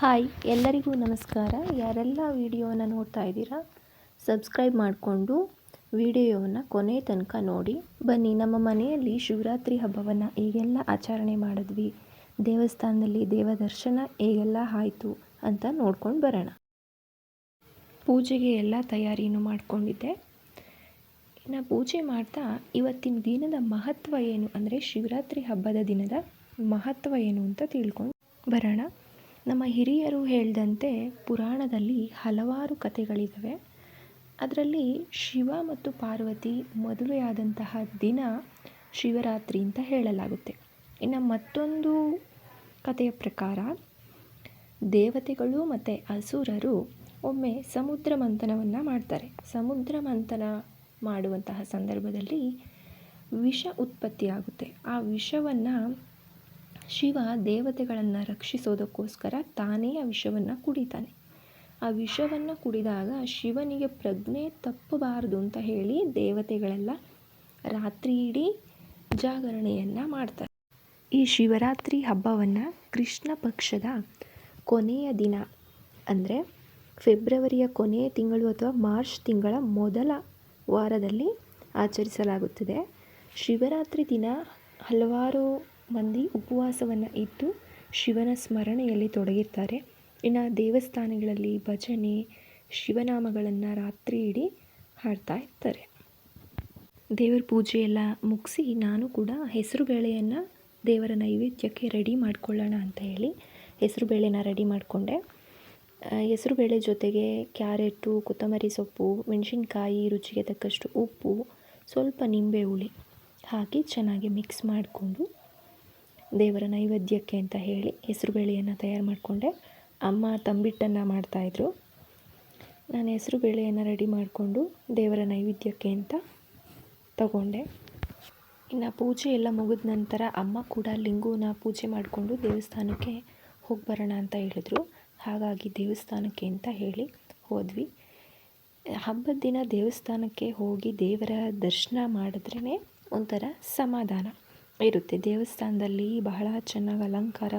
Hi, ಎಲ್ಲರಿಗೂ ನಮಸ್ಕಾರ. ಯಾರೆಲ್ಲ ವಿಡಿಯೋನ ನೋಡ್ತಾ ಇದ್ದೀರಾ, ಸಬ್ಸ್ಕ್ರೈಬ್ ಮಾಡಿಕೊಂಡು ವಿಡಿಯೋವನ್ನು ಕೊನೆ ತನಕ ನೋಡಿ. ಬನ್ನಿ, ನಮ್ಮ ಮನೆಯಲ್ಲಿ ಶಿವರಾತ್ರಿ ಹಬ್ಬವನ್ನು ಹೇಗೆಲ್ಲ ಆಚರಣೆ ಮಾಡಿದ್ವಿ, ದೇವಸ್ಥಾನದಲ್ಲಿ ದೇವ ದರ್ಶನ ಹೇಗೆಲ್ಲ ಆಯಿತು ಅಂತ ನೋಡ್ಕೊಂಡು ಬರೋಣ. ಪೂಜೆಗೆ ಎಲ್ಲ ತಯಾರಿನೂ ಮಾಡಿಕೊಂಡಿದ್ದೆ. ಇನ್ನು ಪೂಜೆ ಮಾಡ್ತಾ ಇವತ್ತಿನ ದಿನದ ಮಹತ್ವ ಏನು? ಅಂದರೆ ಶಿವರಾತ್ರಿ ಹಬ್ಬದ ದಿನದ ಮಹತ್ವ ಏನು ಅಂತ ತಿಳ್ಕೊಂಡು ಬರೋಣ. ನಮ್ಮ ಹಿರಿಯರು ಹೇಳಿದಂತೆ ಪುರಾಣದಲ್ಲಿ ಹಲವಾರು ಕಥೆಗಳಿದ್ದಾವೆ ಅದರಲ್ಲಿ ಶಿವ ಮತ್ತು ಪಾರ್ವತಿ ಮದುವೆಯಾದಂತಹ ದಿನ ಶಿವರಾತ್ರಿ ಅಂತ ಹೇಳಲಾಗುತ್ತೆ. ಇನ್ನು ಮತ್ತೊಂದು ಕಥೆಯ ಪ್ರಕಾರ, ದೇವತೆಗಳು ಮತ್ತು ಅಸುರರು ಒಮ್ಮೆ ಸಮುದ್ರ ಮಂಥನವನ್ನು ಮಾಡ್ತಾರೆ. ಸಮುದ್ರ ಮಂಥನ ಮಾಡುವಂತಹ ಸಂದರ್ಭದಲ್ಲಿ ವಿಷ ಉತ್ಪತ್ತಿಯಾಗುತ್ತೆ. ಆ ವಿಷವನ್ನು ಶಿವ ದೇವತೆಗಳನ್ನು ರಕ್ಷಿಸೋದಕ್ಕೋಸ್ಕರ ತಾನೇ ಆ ವಿಷವನ್ನು ಕುಡಿತಾನೆ. ಆ ವಿಷವನ್ನು ಕುಡಿದಾಗ ಶಿವನಿಗೆ ಪ್ರಜ್ಞೆ ತಪ್ಪಬಾರದು ಅಂತ ಹೇಳಿ ದೇವತೆಗಳೆಲ್ಲ ರಾತ್ರಿ ಇಡೀ ಜಾಗರಣೆಯನ್ನು ಮಾಡ್ತಾರೆ. ಈ ಶಿವರಾತ್ರಿ ಹಬ್ಬವನ್ನು ಕೃಷ್ಣ ಪಕ್ಷದ ಕೊನೆಯ ದಿನ ಅಂದರೆ ಫೆಬ್ರವರಿಯ ಕೊನೆಯ ತಿಂಗಳು ಅಥವಾ ಮಾರ್ಚ್ ತಿಂಗಳ ಮೊದಲ ವಾರದಲ್ಲಿ ಆಚರಿಸಲಾಗುತ್ತದೆ. ಶಿವರಾತ್ರಿ ದಿನ ಹಲವಾರು ಮಂದಿ ಉಪವಾಸವನ್ನು ಇದ್ದು ಶಿವನ ಸ್ಮರಣೆಯಲ್ಲಿ ತೊಡಗಿರ್ತಾರೆ. ಇನ್ನು ದೇವಸ್ಥಾನಗಳಲ್ಲಿ ಭಜನೆ, ಶಿವನಾಮಗಳನ್ನು ರಾತ್ರಿ ಇಡೀ ಹಾಡ್ತಾ ಇರ್ತಾರೆ. ದೇವರ ಪೂಜೆ ಎಲ್ಲ ಮುಗಿಸಿ ನಾನು ಕೂಡ ಹೆಸರುಬೇಳೆಯನ್ನು ದೇವರ ನೈವೇದ್ಯಕ್ಕೆ ರೆಡಿ ಮಾಡ್ಕೊಳ್ಳೋಣ ಅಂತ ಹೇಳಿ ಹೆಸರುಬೇಳೆನ ರೆಡಿ ಮಾಡಿಕೊಂಡೆ. ಹೆಸರುಬೇಳೆ ಜೊತೆಗೆ ಕ್ಯಾರೆಟು, ಕೊತ್ತಂಬರಿ ಸೊಪ್ಪು, ಮೆಣಸಿನ್ಕಾಯಿ, ರುಚಿಗೆ ತಕ್ಕಷ್ಟು ಉಪ್ಪು, ಸ್ವಲ್ಪ ನಿಂಬೆ ಹುಳಿ ಹಾಕಿ ಚೆನ್ನಾಗಿ ಮಿಕ್ಸ್ ಮಾಡಿಕೊಂಡು ದೇವರ ನೈವೇದ್ಯಕ್ಕೆ ಅಂತ ಹೇಳಿ ಹೆಸರುಬೇಳೆಯನ್ನು ತಯಾರು ಮಾಡಿಕೊಂಡೆ. ಅಮ್ಮ ತಂಬಿಟ್ಟನ್ನು ಮಾಡ್ತಾಯಿದ್ರು ನಾನು ಹೆಸರುಬೇಳೆಯನ್ನು ರೆಡಿ ಮಾಡಿಕೊಂಡು ದೇವರ ನೈವೇದ್ಯಕ್ಕೆ ಅಂತ ತಗೊಂಡೆ. ಇನ್ನು ಪೂಜೆ ಎಲ್ಲ ಮುಗಿದ ನಂತರ ಅಮ್ಮ ಕೂಡ ಲಿಂಗುನ ಪೂಜೆ ಮಾಡಿಕೊಂಡು ದೇವಸ್ಥಾನಕ್ಕೆ ಹೋಗಿ ಬರೋಣ ಅಂತ ಹೇಳಿದ್ರು. ಹಾಗಾಗಿ ದೇವಸ್ಥಾನಕ್ಕೆ ಅಂತ ಹೇಳಿ ಹೋದ್ವಿ. ಹಬ್ಬದ ದಿನ ದೇವಸ್ಥಾನಕ್ಕೆ ಹೋಗಿ ದೇವರ ದರ್ಶನ ಮಾಡಿದ್ರೇ ಒಂಥರ ಸಮಾಧಾನ. ಇರುತ್ತೆ. ದೇವಸ್ಥಾನದಲ್ಲಿ ಬಹಳ ಚೆನ್ನಾಗಿ ಅಲಂಕಾರ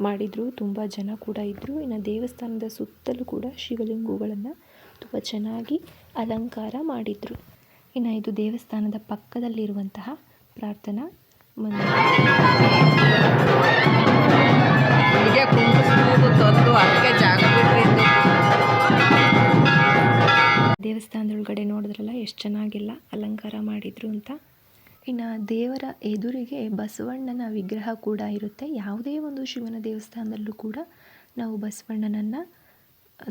ಮಾಡಿದರು ತುಂಬ ಜನ ಕೂಡ ಇದ್ದರು ಇನ್ನು ದೇವಸ್ಥಾನದ ಸುತ್ತಲೂ ಕೂಡ ಶಿವಲಿಂಗಗಳನ್ನು ತುಂಬ ಚೆನ್ನಾಗಿ ಅಲಂಕಾರ ಮಾಡಿದರು. ಇನ್ನು ಇದು ದೇವಸ್ಥಾನದ ಪಕ್ಕದಲ್ಲಿರುವಂತಹ ಪ್ರಾರ್ಥನಾ ಮಂದಿರ. ದೇವಸ್ಥಾನದೊಳಗಡೆ ನೋಡಿದ್ರಲ್ಲ ಎಷ್ಟು ಚೆನ್ನಾಗೆಲ್ಲ ಅಲಂಕಾರ ಮಾಡಿದರು ಅಂತ. ಇನ್ನು ದೇವರ ಎದುರಿಗೆ ಬಸವಣ್ಣನ ವಿಗ್ರಹ ಕೂಡ ಇರುತ್ತೆ. ಯಾವುದೇ ಒಂದು ಶಿವನ ದೇವಸ್ಥಾನದಲ್ಲೂ ಕೂಡ ನಾವು ಬಸವಣ್ಣನನ್ನು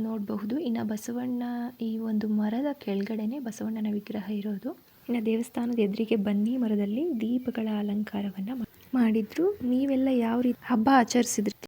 ನೋಡಬಹುದು. ಇನ್ನು ಬಸವಣ್ಣ ಈ ಒಂದು ಮರದ ಕೆಳಗಡೆನೆ ಬಸವಣ್ಣನ ವಿಗ್ರಹ ಇರೋದು. ಇನ್ನು ದೇವಸ್ಥಾನದ ಎದುರಿಗೆ ಬನ್ನಿ ಮರದಲ್ಲಿ ದೀಪಗಳ ಅಲಂಕಾರವನ್ನು ಮಾಡಿದ್ರು. ನೀವೆಲ್ಲ ಯಾವ ರೀತಿ ಹಬ್ಬ ಆಚರಿಸಿದ್ರಿ?